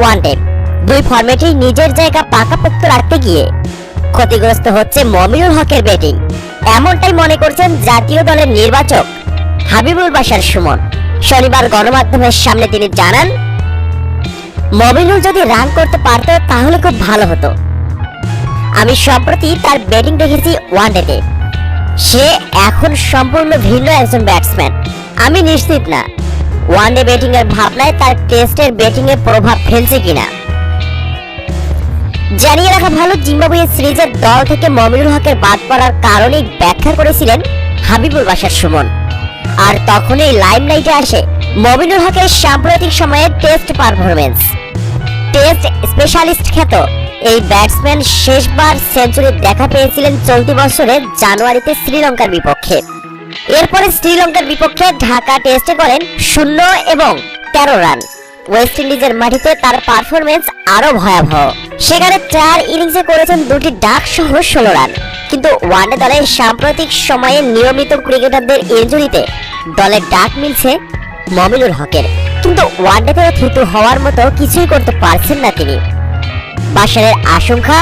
One day দুই ফরম্যাটেই নিজের জায়গা পাকাপোক্ত রাখতে গিয়ে ক্ষতিগ্রস্ত হচ্ছে মমিনুল হকের ব্যাটিং এমনটাই মনে করছেন জাতীয় দলের নির্বাচক হাবিবুল বাশার সুমন। শনিবার গণমাধ্যমের সামনে তিনি জানান, মমিনুল যদি রান করতে পারত তাহলে খুব ভালো হতো। আমি সম্প্রতি তার ব্যাটিং দেখেছি ওয়ানডেতে। সে এখন সম্পূর্ণ ভিন্ন একজন ব্যাটসম্যান আমি নিশ্চিত না ওয়ানডে ব্যাটিং এর ভাবনায় তার টেস্টের ব্যাটিং এ প্রভাব ফেলছে কিনা? জানিয়ে রাখা ভালো জিম্বাবুয়ে সিরিজের দল থেকে মমিনুল হকের বাদ পড়ার কারণেই ব্যাখ্যা করেছিলেন হাবিবুল বাশার সুমন। আর তখনই লাইমলাইটে আসে মমিনুল হকের সাম্প্রতিক সময়ে টেস্ট পারফরমেন্স টেস্ট স্পেশালিস্ট খ্যাত এই ব্যাটসম্যান শেষবার সেঞ্চুরি দেখা পেয়েছিলেন চলতি বছরের জানুয়ারিতে শ্রীলঙ্কার বিপক্ষে। এরপরে শ্রীলঙ্কার বিপক্ষে ঢাকা টেস্টে করেন শূন্য এবং তেরো রান। ওয়েস্ট ইন্ডিজের মাটিতে তার পারফরমেন্স আরও ভয়াবহ। সেখানে চার ইনিংসে করেছেন দুটি ডাক সহ ষোলো রান। কিন্তু ওয়ানডে দলের সাম্প্রতিক সময়ে নিয়মিত ক্রিকেটারদের ইঞ্জুরিতে দলের ডাক মিলছে মমিনুল হকের। কিন্তু ওয়ানডেতে থুতু হওয়ার মতো কিছুই করতে পারছেন না তিনি। বাসারের আশঙ্কা,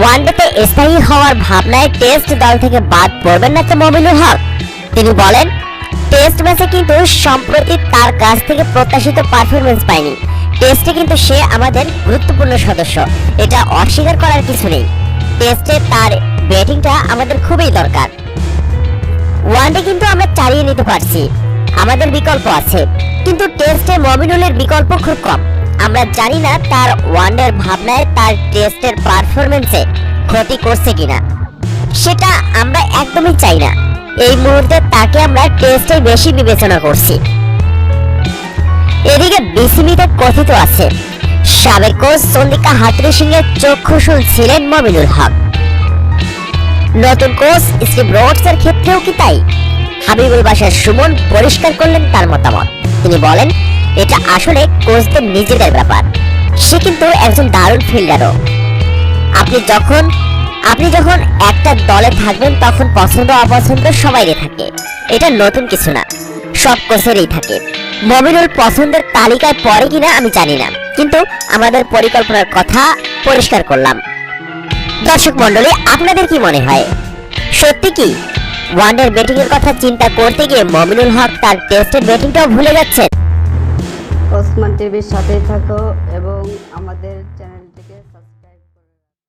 ওয়ানডেতে স্থায়ী হওয়ার ভাবনায় টেস্ট দল থেকে বাদ পড়বেন না তো মমিনুল হক। তিনি বলেন টেস্ট ম্যাচে কিন্তু সম্প্রতি তার কাছ থেকে প্রত্যাশিত পারফরমেন্স পায়নি। টেস্টে কিন্তু সে আমাদের গুরুত্বপূর্ণ সদস্য। এটা অস্বীকার করার কিছু নেই। টেস্টে তার ব্যাটিংটা আমাদের খুবই দরকার। ওয়ানডে কিন্তু আমরা চালিয়ে নিতে পারছি। আমাদের বিকল্প আছে। কিন্তু টেস্টে মমিনুলের বিকল্প খুব কম। আমরা জানি না তার ওয়ানডের ভাবনায় তার টেস্টের পারফরমেন্সে ক্ষতি করছে কিনা। সেটা আমরা একদমই চাই না। এই মুহূর্তে তাকে আমরা টেস্টে বেশি বিবেচনা করছি। এদিকে বিসিবিতে কথিত আছে, সাবেক কোচ চন্দিকা হাতুরি সিং এর চক্ষুশুল ছিলেন মমিনুল হক। নতুন কোচ স্টিভ রোডস এর ক্ষেত্রেও কি তাই? হাবিবুল বাসার সুমন পরিষ্কার করলেন তার মতামত। তিনি বলেন, এটা আসলে কোচদের নিজেদের ব্যাপার। সে কিন্তু একজন দারুণ ফিল্ডারও। আপনি যখন আপনি যখন একটা দলে থাকবেন, তখন পছন্দ, অপছন্দ সবাইরই থাকে। এটা নতুন কিছু না। সব কোচেরই থাকে। মমিনুল পছন্দের তালিকায় পড়ে কিনা আমি জানি না। কিন্তু আমাদের পরিকল্পনার কথা পরিষ্কার করলাম। দর্শক মন্ডলী আপনাদের কি মনে হয়? সত্যি কি? ওয়ানডের ব্যাটিং এর কথা চিন্তা করতে গিয়ে মমিনুল হক তার টেস্টের ব্যাটিংটাও ভুলে যাচ্ছেন? ওসমান টিভির সাথেই থাকো এবং